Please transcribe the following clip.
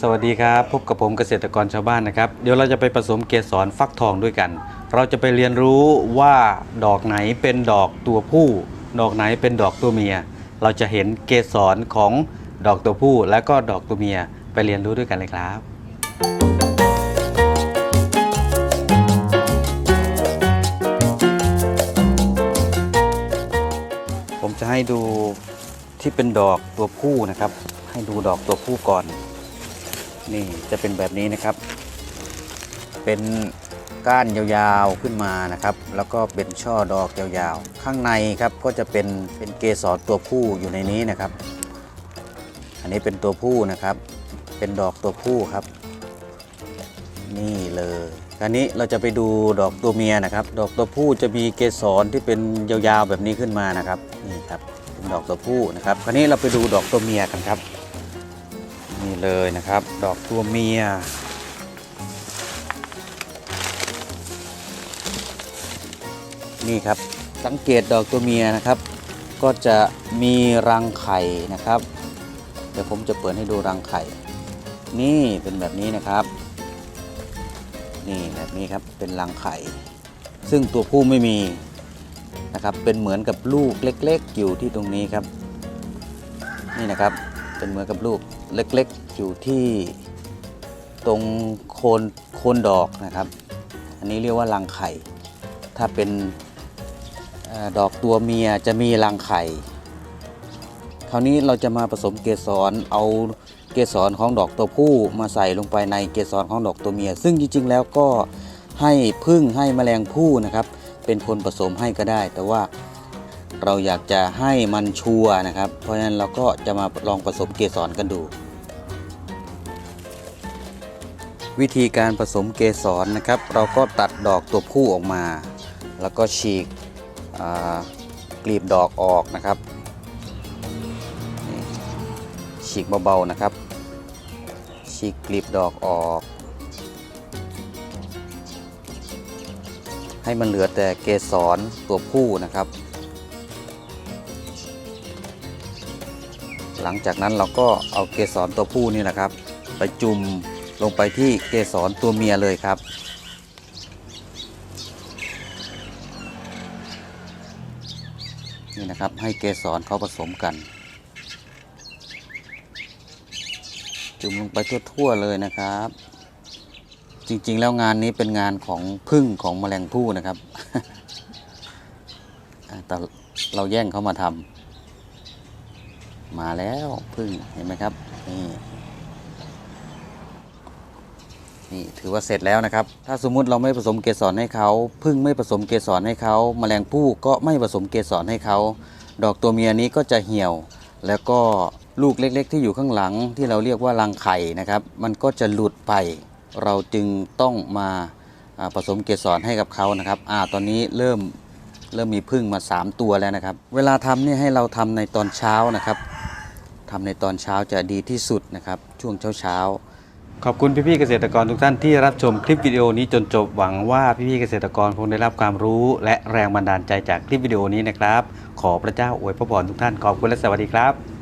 สวัสดีครับ พบกับผมเกษตรกรชาวบ้านนะครับ เดี๋ยวเราจะไปผสมเกสรฟักทองด้วยกัน เราจะไปเรียนรู้ว่าดอกไหนเป็นดอกตัวผู้ ดอกไหนเป็นดอกตัวเมีย เราจะเห็นเกสรของดอกตัวผู้ และก็ดอกตัวเมียไปเรียนรู้ด้วยกันเลยครับผมจะให้ดูที่เป็นดอกตัวผู้นะครับ ให้ดูดอกตัวผู้ก่อน นี่จะเป็นแบบนี้นะครับ เป็นก้านยาวๆขึ้นมานะครับ แล้วก็เป็นช่อดอกยาวๆ ข้างในครับก็จะเป็นเป็นเกสรตัวผู้อยู่ในนี้นะครับ อันนี้เป็นตัวผู้นะครับ เป็นดอกตัวผู้ครับ นี่เลยคราวนี้เราจะไปดูดอกตัวเมียนะครับ ดอกตัวผู้จะมีเกสรที่เป็นยาวๆแบบนี้ขึ้นมานะครับนี่ครับเป็นดอกตัวผู้นะครับ คราวนี้เราไปดูดอกตัวเมียกันครับ นี่เลยนะครับ ดอกตัวเมีย นี่ครับสังเกตดอกตัวเมียนะครับ ก็จะมีรังไข่นะครับ เดี๋ยวผมจะเปิดให้ดูรังไข่ นี่เป็นแบบนี้นะครับ นี่แบบนี้ครับเป็นรังไข่ ซึ่งตัวผู้ไม่มีนะครับเป็นเหมือนกับลูกเล็ก ๆ อยู่ที่ตรงนี้ครับ นี่นะครับเป็นเหมือนกับลูก เล็กๆ อยู่ที่ตรงโคนโคนดอกนะครับ อันนี้เรียกว่ารังไข่ ถ้าเป็นอดอกตัวเมียจะมีรังไข่ คราวนี้เราจะมาผสมเกสรเอาเกสรของดอกตัวผู้มาใส่ลงไปในเกสรของดอกตัวเมีย ซึ่งจริงๆแล้วก็ให้พึ่งให้แมลงผู้นะครับ เป็นคนผสมให้ก็ได้ แต่ว่า เราอยากจะให้มันชัวนะครับ เพราะฉะนั้นเราก็จะมาลองผสมเกสรกันดู วิธีการผสมเกสรนะครับ เราก็ตัดดอกตัวผู้ออกมา แล้วก็ฉีกกลีบดอกออกนะครับฉีกเบาๆนะครับ ฉีกกลีบดอกออก ให้มันเหลือแต่เกสรตัวผู้นะครับ หลังจากนั้นเราก็เอาเกสรตัวผู้นี่แหละครับ ไปจุ่มลงไปที่เกสรตัวเมียเลยครับ นี่นะครับให้เกสรเขาผสมกัน จุ่มลงไปทั่วๆเลยนะครับ จริงๆแล้วงานนี้เป็นงานของพึ่งของแมลงผู้นะครับแต่เราแย่งเขามาทำ มาแล้วพึ่งเห็นไหมครับนี่นี่ถือว่าเสร็จแล้วนะครับ ถ้าสมมุติเราไม่ผสมเกสรให้เขาพึ่งไม่ผสมเกสรให้เขาแมลงผู้ก็ไม่ผสมเกสรให้เขาดอกตัวเมียนี้ก็จะเหี่ยว แล้วก็ลูกเล็ก ๆ ที่อยู่ข้างหลังที่เราเรียกว่ารังไข่นะครับ มันก็จะหลุดไป เราจึงต้องมาผสมเกสรให้กับเขานะครับอ่าตอนนี้เริ่มเริ่มมีพึ่งมา 3 ตัวแล้วนะครับ เวลาทำนี่ให้เราทำในตอนเช้านะครับ ทำในตอนเช้าจะดีที่สุดนะครับช่วงเช้าเช้าขอบคุณพี่ๆเกษตรกรทุกท่านที่รับชมคลิปวิดีโอนี้จนจบหวังว่าพี่ๆเกษตรกรคงได้รับความรู้ และแรงบันดาลใจจากคลิปวิดีโอนี้นะครับ ขอพระเจ้าอวยพระพรทุกท่านขอบคุณและสวัสดีครับ